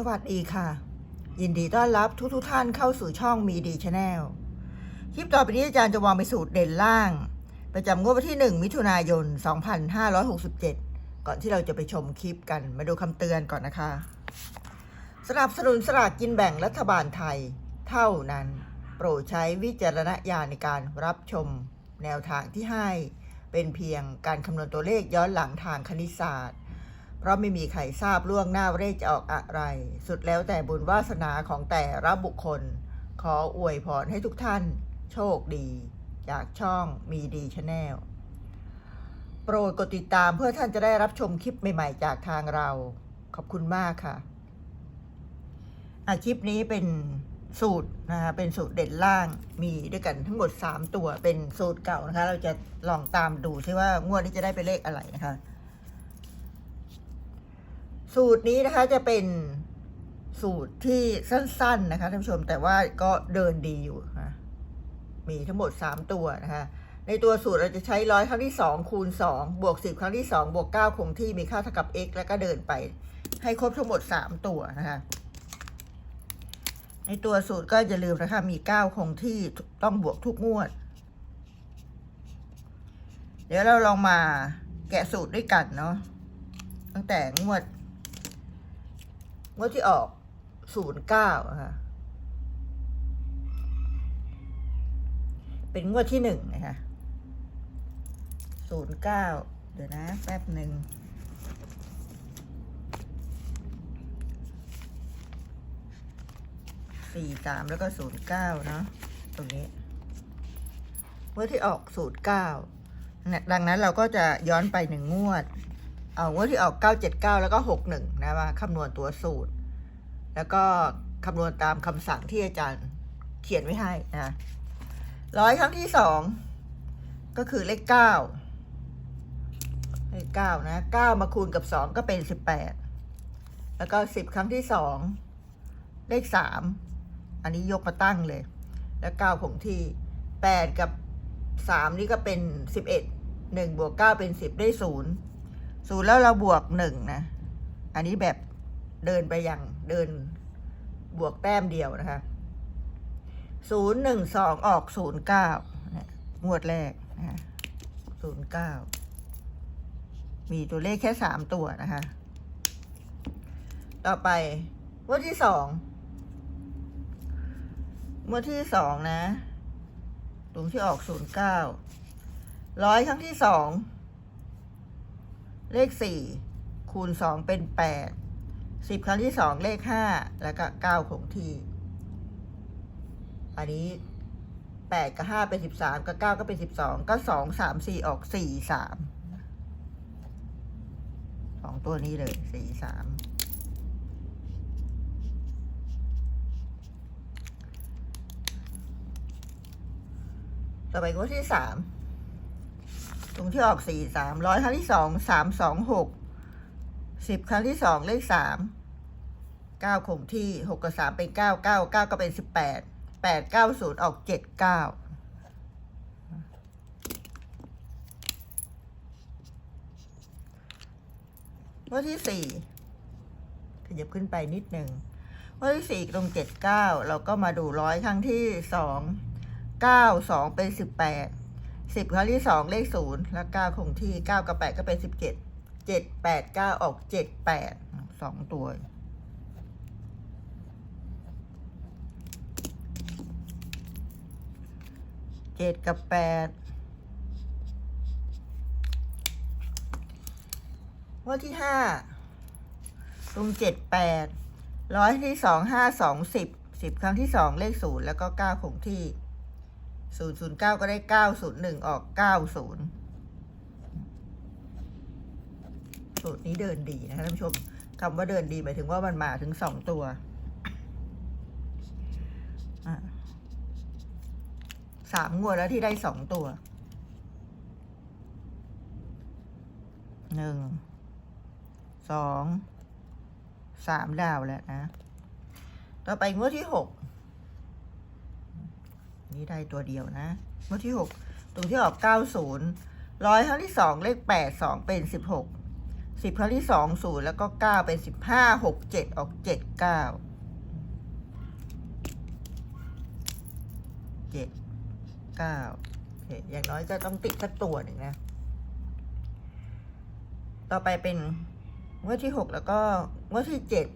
สวัสดีค่ะ ยินดีต้อนรับทุกทุกท่านเข้าสู่ช่องมีดีชาแนลคลิปต่อไปนี้อาจารย์จะวางไปสูตรเด่นล่าง ประจำงวดวันที่ 1 มิถุนายน 2567 ก่อนที่เราจะไปชมคลิปกันมาดูคำเตือนก่อนนะคะ สนับสนุนสลากกินแบ่งรัฐบาลไทย เท่านั้น โปรดใช้วิจารณญาณในการรับชมแนวทางที่ให้ เป็นเพียงการคำนวณตัวเลขย้อนหลังทางคณิตศาสตร์ เพราะไม่มีใครทราบล่วงหน้าเลขจะออกอะไร สุดแล้วแต่บุญวาสนาของแต่ละบุคคล ขออวยพรให้ทุกท่าน โชคดี จากช่องมีดีชาแนลโปรดกดติดตามเพื่อท่านจะได้รับชมคลิปใหม่ๆ จากทางเรา ขอบคุณมากค่ะอาคลิปนี้เป็นสูตรนะคะเป็นสูตรเด่นล่างมีด้วยกันทั้งหมด 3 ตัวเป็นสูตรเก่านะคะ เราจะลองตามดูซิว่างวดนี้จะได้เป็นเลขอะไรนะคะ สูตรนี้นะคะจะเป็นสูตรที่สั้น ๆ นะคะท่านผู้ชมแต่ว่าก็เดินดีอยู่นะมีทั้งหมด 3 ตัวนะคะ ในตัวสูตรเราจะใช้ร้อยครั้งที่ 2 คูณ 2 บวก 10 ครั้งที่ 2 บวก 9 คงที่มีค่าเท่ากับ x แล้วก็เดินไป ให้ครบทั้งหมด 3 ตัวนะคะในตัวสูตรก็อย่าลืมนะคะ มี 9 คงที่ต้องบวกทุกงวด เดี๋ยวเราลองมาแกะสูตรด้วยกันเนาะตั้งแต่งวด งวดที่ออกศูนย์เก้าค่ะ เป็นงวดที่หนึ่งนะคะศูนย์เก้าเดี๋ยวนะ แป๊บหนึ่งสี่สามแล้วก็ศูนย์เก้าเนาะตรงนี้งวดที่ออกศูนย์เก้าดังนั้นเราก็จะย้อนไปหนึ่งงวด เอางวดที่ออก 979 แล้วก็ 61 นะมาคำนวณตัวสูตร แล้วก็คำนวณตามคำสั่งที่อาจารย์เขียนไว้ให้นะร้อยครั้งที่สองก็คือเลข9เลข9นะ9มาคูณกับ2ก็เป็น18แล้วก็10ครั้งที่สองเลข3อันนี้ยกมาตั้งเลย แล้ว9คงที่8กับ3นี่ก็เป็น11 1บวก9เป็น10ได้0 ศูนย์แล้วเราบวกหนึ่งนะ อันนี้แบบเดินไปอย่างเดินบวกแต้มเดียวนะคะศูนย์หนึ่งสองออกศูนย์เก้างวดแรกนะศูนย์เก้ามีตัวเลขแค่สามตัวนะคะ ต่อไปงวดที่สองงวดที่สองนะตรงที่ออกศูนย์เก้าร้อยครั้งที่สอง เลขสี่คูณสองเป็นแปดสิบครั้งที่สองเลขห้าแล้วก็เก้าคงที่ อันนี้แปดกับห้าเป็นสิบสามกับเก้าก็เป็นสิบสองก็สองสามสี่ออกสี่สามสองตัวนี้เลยสี่สามต่อไปงวดที่สาม ตรงที่ออกสี่สามร้อยครั้งที่สองสามสองหกสิบครั้งที่สองเลขสามเก้าคงที่หกกับสามเป็นเก้าเก้าเก้าก็เป็นสิบแปดแปดเก้าศูนย์ออกเจ็ดเก้าวันที่สี่ขยับขึ้นไปนิดหนึ่งวันที่สี่ตรงเจ็ดเก้าเราก็มาดูร้อยครั้งที่สองเก้าสองเป็นสิบแปด สิบครั้งที่สองเลขศูนย์แล้วเก้าคงที่เก้ากับแปดก็เป็นสิบเจ็ดเจ็ดแปดเก้าออกเจ็ดแปดสองตัวเจ็ดกับแปดว่าที่ห้าตรงเจ็ดแปดร้อยที่สองห้าสองสิบสิบครั้งที่สองเลขศูนย์แล้วก็เก้าคงที่ ศูนย์ศูนย์เก้าก็ได้เก้าศูนย์หนึ่งออกเก้าศูนย์สูตรนี้เดินดีนะคะท่านผู้ชมคำว่าเดินดีหมายถึงว่ามันมาถึงสองตัวอะสามงวดแล้วที่ได้สองตัวหนึ่งสองสามดาวแล้วนะ ต่อไปงวดที่หก นี่ได้ตัวเดียวนะงวดที่หกตรงที่ออกเก้าศูนย์ร้อยครั้งที่สองเลขแปดสองเป็นสิบหกสิบครั้งที่สองศูนย์แล้วก็เก้าเป็นสิบห้าหกเจ็ดออกเจ็ดเก้าเจ็ดเก้าโอเคอย่างน้อยจะต้องติดสักตัวหนึ่งนะ ต่อไปเป็นงวดที่หกแล้วก็งวดที่เจ็ด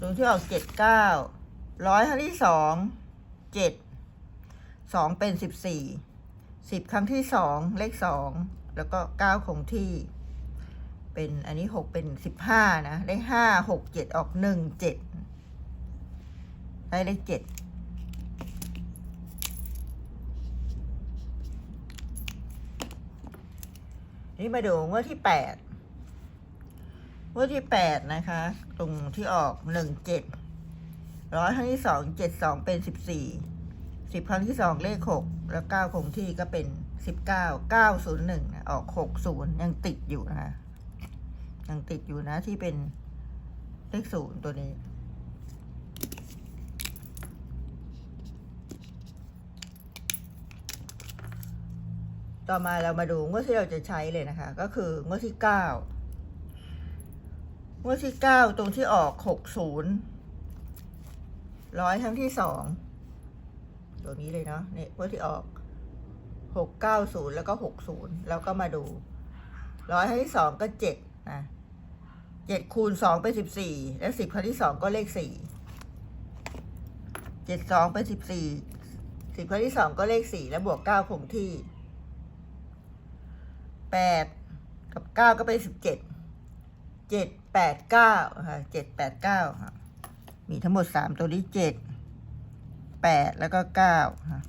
ตรงที่ออกเจ็ดเก้าร้อยครั้งที่สอง เจ็ดสองเป็นสิบสี่สิบครั้งที่สองเลขสองแล้วก็เก้าคงที่ เป็นอันนี้หกเป็นสิบห้านะได้ห้าหกเจ็ดออกหนึ่งเจ็ดได้เลขเจ็ดนี่มาดูงวดที่แปดงวดที่แปดนะคะ ตรงที่ออกหนึ่งเจ็ด ร้อยครั้งที่สองเจ็ดสองเป็นสิบสี่สิบครั้งที่สองเลขหกแล้วเก้าคงที่ก็เป็นสิบเก้าเก้าศูนย์หนึ่งออกหกศูนย์ยังติดอยู่นะคะยังติดอยู่นะที่เป็นเลขศูนย์ตัวนี้ ต่อมาเรามาดูงวดที่เราจะใช้เลยนะคะ ก็คืองวดที่เก้างวดที่เก้าตรงที่ออกหกศูนย์ ร้อยครั้งที่สองตัวนี้เลยเนาะเนี่ยงวดที่ออกหกเก้าศูนย์แล้วก็หกศูนย์แล้วก็มาดูร้อยครั้งที่สองก็เจ็ดนะเจ็ดคูณสองเป็นสิบสี่และสิบครั้งที่สองก็เลขสี่เจ็ดสองเป็นสิบสี่สิบครั้งที่สองก็เลขสี่แล้วบวกเก้าคงที่แปดกับเก้าก็เป็นสิบเจ็ดเจ็ดแปดเก้าค่ะเจ็ดแปดเก้าค่ะ มีทั้งหมดสามตัวนี้เจ็ดแปดแล้วก็เก้าค่ะ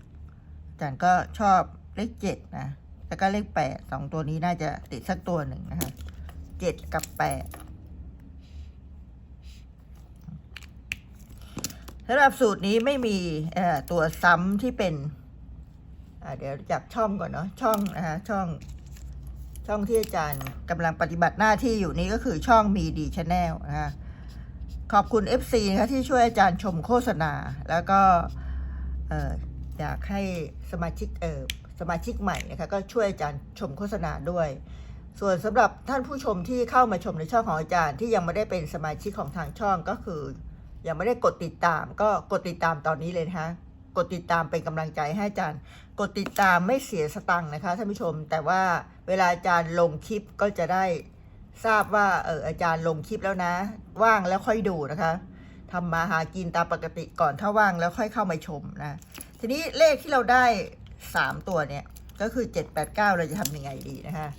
อาจารย์ก็ชอบเลขเจ็ดนะ แล้วก็เลขแปดสองตัวนี้น่าจะติดสักตัวหนึ่งนะคะเจ็ดกับแปดสำหรับสูตรนี้ไม่มีตัวซ้ำที่เป็นเดี๋ยวจากช่องก่อนเนาะช่องนะคะช่องช่องที่อาจารย์กำลังปฏิบัติหน้าที่อยู่นี้ก็คือช่องมีดีชาแนลนะคะ ขอบคุณ FC นะคะที่ช่วยอาจารย์ชมโฆษณา แล้วก็เอ่ออยากให้สมาชิกเออสมาชิกใหม่นะคะก็ช่วยอาจารย์ชมโฆษณาด้วย ส่วนสำหรับท่านผู้ชมที่เข้ามาชมในช่องของอาจารย์ที่ยังไม่ได้เป็นสมาชิกของทางช่องก็คือ ยังไม่ได้กดติดตาม ก็กดติดตามตอนนี้เลยนะคะกดติดตามเป็นกำลังใจให้อาจารย์ กดติดตามไม่เสียสตังค์นะคะท่านผู้ชม แต่ว่าเวลาอาจารย์ลงคลิปก็จะได้ ทราบว่าเอออาจารย์ลงคลิปแล้วนะ ว่างแล้วค่อยดูนะคะทำมาหากินตามปกติก่อนถ้าว่างแล้วค่อยเข้ามาชมนะ ทีนี้เลขที่เราได้สามตัวเนี่ยก็คือเจ็ดแปดเก้าเราจะทำยังไงดีนะคะ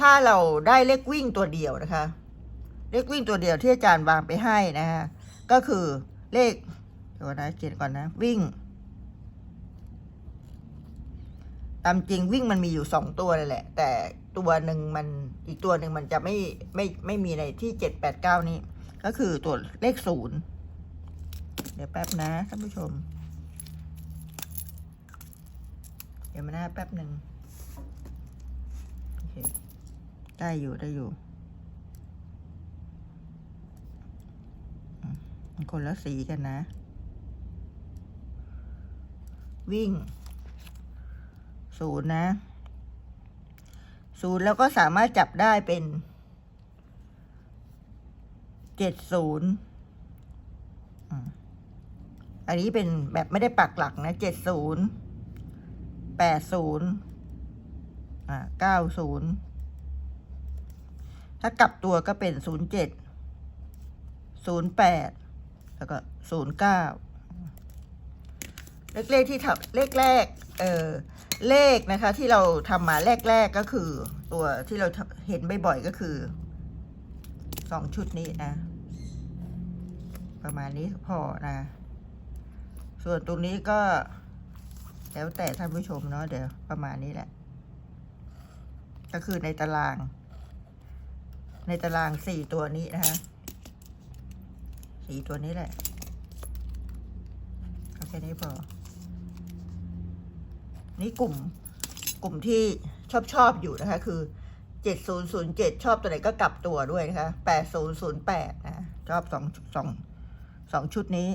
ถ้าเราได้เลขวิ่งตัวเดียวนะคะ เลขวิ่งตัวเดียวที่อาจารย์วางไปให้นะฮะก็คือเลขเดี๋ยวนะเขียนก่อนนะวิ่งตามจริงวิ่งมันมีอยู่สองตัวเลยแหละ แต่ ตัวหนึ่งมันอีกตัวหนึ่งมันจะไม่ไม่ไม่มีในที่เจ็ดแปดเก้านี้ ก็คือตัวเลขศูนย์เดี๋ยวแป๊บนะท่านผู้ชม เดี๋ยวมาหน้าแป๊บหนึ่งโอเคได้อยู่ได้อยู่อืมมันคนละสีกันนะ วิ่งศูนย์นะ ศูนย์แล้วก็สามารถจับได้เป็นเจ็ดศูนย์อันนี้เป็นแบบไม่ได้ปักหลักนะเจ็ดศูนย์แปดศูนย์อ่าเก้าศูนย์ถ้ากลับตัวก็เป็นศูนย์เจ็ดศูนย์แปดแล้วก็ศูนย์เก้าเลขเลขที่ทำเลขแรก เออ เลขนะคะที่เราทำมาแรกแรกก็คือ ตัวที่เราเห็นบ่อยๆก็คือสองชุดนี้นะ ประมาณนี้พอนะ ส่วนตรงนี้ก็ แล้วแต่ท่านผู้ชมเนาะเดี๋ยวประมาณนี้แหละ ก็คือในตาราง ในตารางสี่ตัวนี้นะคะสี่ตัวนี้แหละเอาแค่นี้พอ นี่กลุ่มกลุ่มที่ชอบชอบอยู่นะคะ คือเจ็ดศูนย์ศูนย์เจ็ดชอบตัวไหนก็กลับตัวด้วยนะคะแปดศูนย์ศูนย์แปดนะ ชอบสองสองสองชุดนี้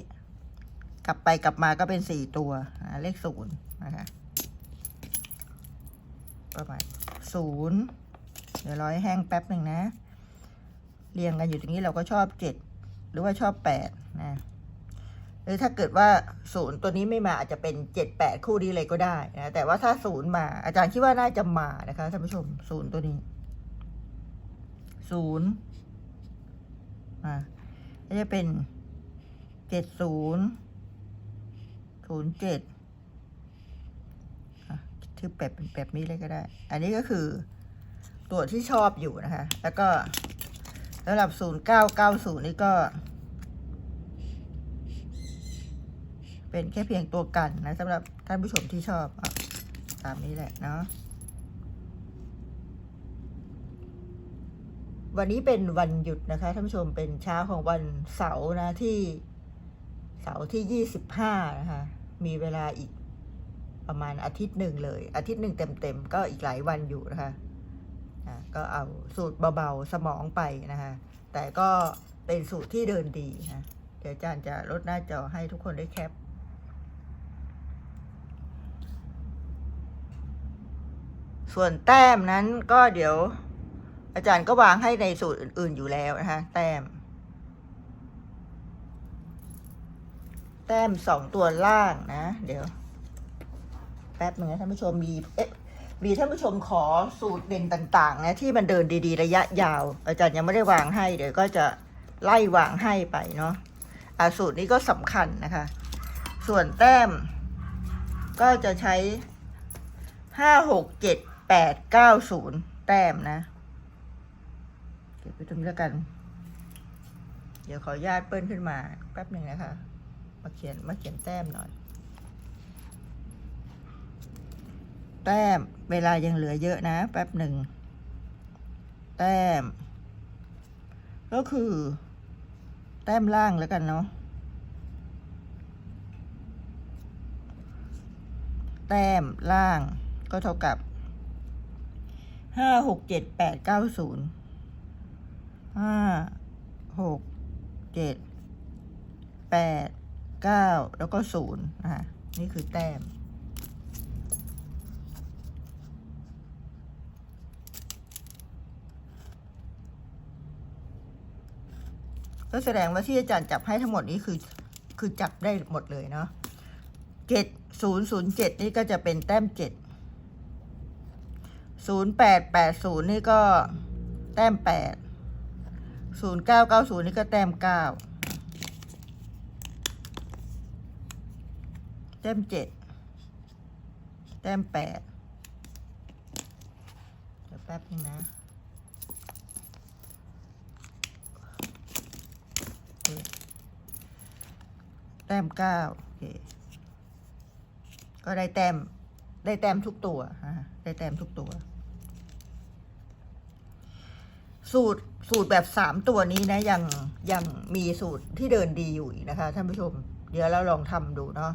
กลับไปกลับมาก็เป็นสี่ตัวอ่าเลขศูนย์นะคะ ประมาณศูนย์ดี๋ยวรอให้แห้งแป๊บหนึ่งนะ เรียงกันอยู่ตรงนี้เราก็ชอบเจ็ดหรือว่าชอบแปดนะ หรือถ้าเกิดว่าศูนย์ตัวนี้ไม่มาอาจจะเป็นเจ็ดแปดคู่นี้เลยก็ได้นะแต่ว่าถ้าศูนย์มา อาจารย์คิดว่าน่าจะมานะคะท่านผู้ชมศูนย์ตัวนี้ศูนย์มาจะเป็นเจ็ดศูนย์ศูนย์เจ็ดชื่อแบบเป็นแบบนี้เลยก็ได้ อันนี้ก็คือตัวที่ชอบอยู่นะคะ แล้วก็สำหรับ 0990 นี่ก็ เป็นแค่เพียงตัวกันนะสำหรับท่านผู้ชมที่ชอบอตามนี้แหละเนาะวันนี้เป็นวันหยุดนะคะท่านผู้ชมเป็นเช้าของวันเสาร์นะที่เสาร์ที่25นะคะมีเวลาอีกประมาณอาทิตย์หนึ่งเลย อาทิตย์หนึ่งเต็มๆก็อีกหลายวันอยู่นะคะอะก็เอาสูตรเบาๆสมองไปนะคะแต่ก็เป็นสูตรที่เดินดีนะเดี๋ยวอาจารย์จะลดหน้าจอให้ทุกคนได้แคป ส่วนแต้มนั้นก็เดี๋ยว อาจารย์ก็วางให้ในสูตรอื่น ๆอยู่แล้วนะคะแต้ม แต้มสองตัวล่างนะ เดี๋ยว แป๊บหนึ่งนะท่านผู้ชมมีเอ๊ะมีท่านผู้ชมขอสูตรเด่นต่าง ๆ นะ ที่มันเดินดี ๆ ระยะยาว อาจารย์ยังไม่ได้วางให้ เดี๋ยวก็จะไล่วางให้ไปเนาะอะสูตรนี้ก็สำคัญนะคะ ส่วนแต้ม ก็จะใช้ห้าหกเจ็ด แปดเก้าศูนย์แต้มนะ เก็บไว้ตรงนี้แล้วกัน เดี๋ยวขออนุญาตเปิ้ลขึ้นมาแป๊บหนึ่งนะคะ มาเขียนมาเขียนแต้มหน่อย แต้มเวลายังเหลือเยอะนะ แป๊บหนึ่ง แต้ม ก็คือ แต้มล่างแล้วกันเนาะแต้มล่างก็เท่ากับ ห้าหกเจ็ดแปดเก้าศูนย์ห้าหกเจ็ดแปดเก้าแล้วก็ศูนย์นะคะนี่คือแต้ม ก็แสดงว่าที่อาจารย์จับให้ทั้งหมดนี้คือคือจับได้หมดเลยเนาะเจ็ดศูนย์ศูนย์เจ็ดนี่ก็จะเป็นแต้มเจ็ด ศูนย์แปดแปดศูนย์นี่ก็แต้มแปดศูนย์เก้าเก้าศูนย์นี่ก็แต้มเก้าแต้มเจ็ดแต้มแปดเดี๋ยวแป๊บนึงนะแต้มเก้าโอเค ก็ได้แต้ม ได้แต้มทุกตัวอ่า ได้แต้มทุกตัว สูตรสูตรแบบสามตัวนี้นะ ยังยังมีสูตรที่เดินดีอยู่อีกนะคะท่านผู้ชม เดี๋ยวเราลองทำดูเนาะ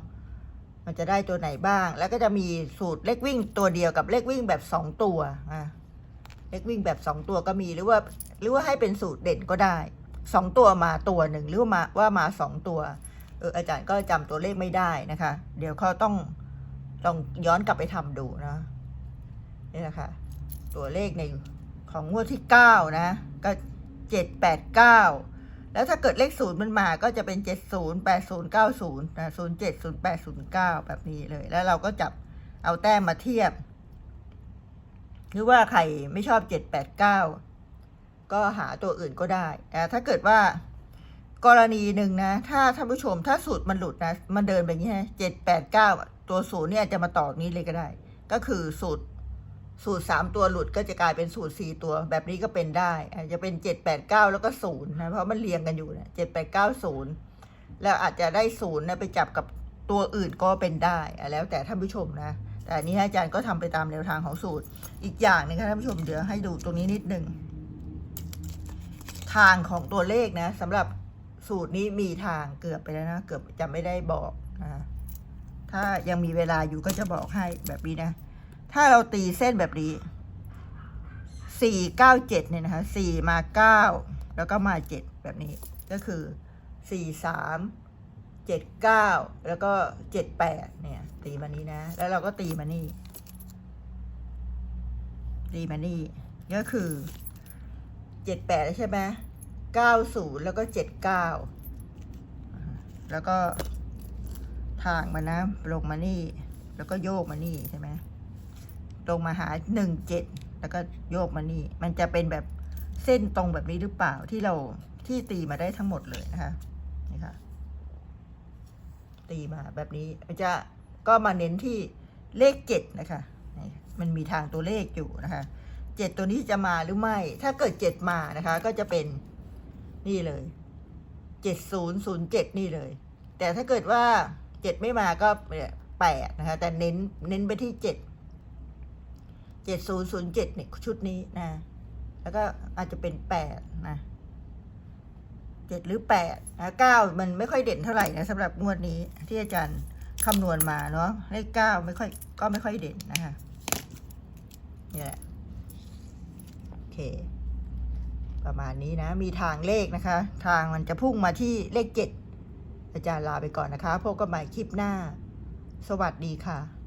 มันจะได้ตัวไหนบ้าง แล้วก็จะมีสูตรเลขวิ่งตัวเดียวกับเลขวิ่งแบบสองตัวอะเลขวิ่งแบบสองตัวก็มีหรือว่า หรือว่าให้เป็นสูตรเด่นก็ได้สองตัวมาตัวหนึ่งหรือว่ามาว่ามาสองตัวเอออาจารย์ก็จำตัวเลขไม่ได้นะคะ เดี๋ยวเขาต้องลองย้อนกลับไปทำดูนะ นี่นะค่ะ ตัวเลขในของงวดที่เก้านะ ก็เจ็ดแปดเก้าแล้วถ้าเกิดเลขศูนย์มันมาก็จะเป็นเจ็ดศูนย์แปดศูนย์เก้าศูนย์นะศูนย์เจ็ดศูนย์แปดศูนย์เก้าแบบนี้เลย แล้วเราก็จับเอาแต้มมาเทียบ หรือว่าใครไม่ชอบเจ็ดแปดเก้าก็หาตัวอื่นก็ได้แต่ถ้าเกิดว่ากรณีหนึ่งนะ ถ้าท่านผู้ชมถ้าสูตรมันหลุดนะ มันเดินแบบนี้ฮะเจ็ดแปดเก้าตัวศูนย์เนี่ยจะมาต่อนี้เลยก็ได้ ก็คือสูตร สูตรสามตัวหลุดก็จะกลายเป็นสูตรสี่ตัวแบบนี้ก็เป็นได้อาจจะเป็นเจ็ดแปดเก้าแล้วก็ศูนย์นะเพราะมันเรียงกันอยู่นะเจ็ดแปดเก้าศูนย์แล้วอาจจะได้ศูนย์นะไปจับกับตัวอื่นก็เป็นได้ แล้วแต่ท่านผู้ชมนะ แต่นี้อาจารย์ก็ทำไปตามแนวทางของสูตร อีกอย่างหนึงค่ะท่านผู้ชมเดี๋ยวให้ดูตรงนี้นิดหนึ่งทางของตัวเลขนะสำหรับสูตรนี้มีทางเกือบไปแล้วนะเกือบจะไม่ได้บอกนะถ้ายังมีเวลาอยู่ก็จะบอกให้แบบนี้นะ ถ้าเราตีเส้นแบบนี้สี่เก้าเจ็ดเนี่ยนะคะสี่มาเก้าแล้วก็มาเจ็ดแบบนี้ ก็คือสี่สามเจ็ดเก้าแล้วก็เจ็ดแปดเนี่ย ตีมานี้นะ แล้วเราก็ตีมานี่ตีมานี่ก็คือเจ็ดแปดใช่ไหมเก้าศูนย์แล้วก็เจ็ดเก้าแล้วก็ทางมานะลงมานี่ แล้วก็โยกมานี่ใช่ไหม ลงมาหาหนึ่งเจ็ดแล้วก็โยกมานี่ มันจะเป็นแบบเส้นตรงแบบนี้หรือเปล่าที่เราที่ตีมาได้ทั้งหมดเลยนะคะนี่ค่ะ ตีมาแบบนี้มันจะก็มาเน้นที่เลขเจ็ดนะคะนี่มันมีทางตัวเลขอยู่นะคะเจ็ดตัวนี้จะมาหรือไม่ ถ้าเกิดเจ็ดมานะคะ ก็จะเป็นนี่เลยเจ็ดศูนย์ศูนย์เจ็ดนี่เลย แต่ถ้าเกิดว่าเจ็ดไม่มาก็แปดนะคะ แต่เน้นเน้นไปที่เจ็ด เจ็ดศูนย์ศูนย์เจ็ดเนี่ยชุดนี้นะ แล้วก็อาจจะเป็นแปดนะเจ็ดหรือแปดนะเก้ามันไม่ค่อยเด่นเท่าไหร่นะสำหรับงวดนี้ที่อาจารย์คำนวณมาเนาะเลขเก้าไม่ค่อยก็ไม่ค่อยเด่นนะคะนี่แหละโอเค ประมาณนี้นะ มีทางเลขนะคะ ทางมันจะพุ่งมาที่เลขเจ็ดอาจารย์ลาไปก่อนนะคะ พบกันใหม่คลิปหน้า สวัสดีค่ะ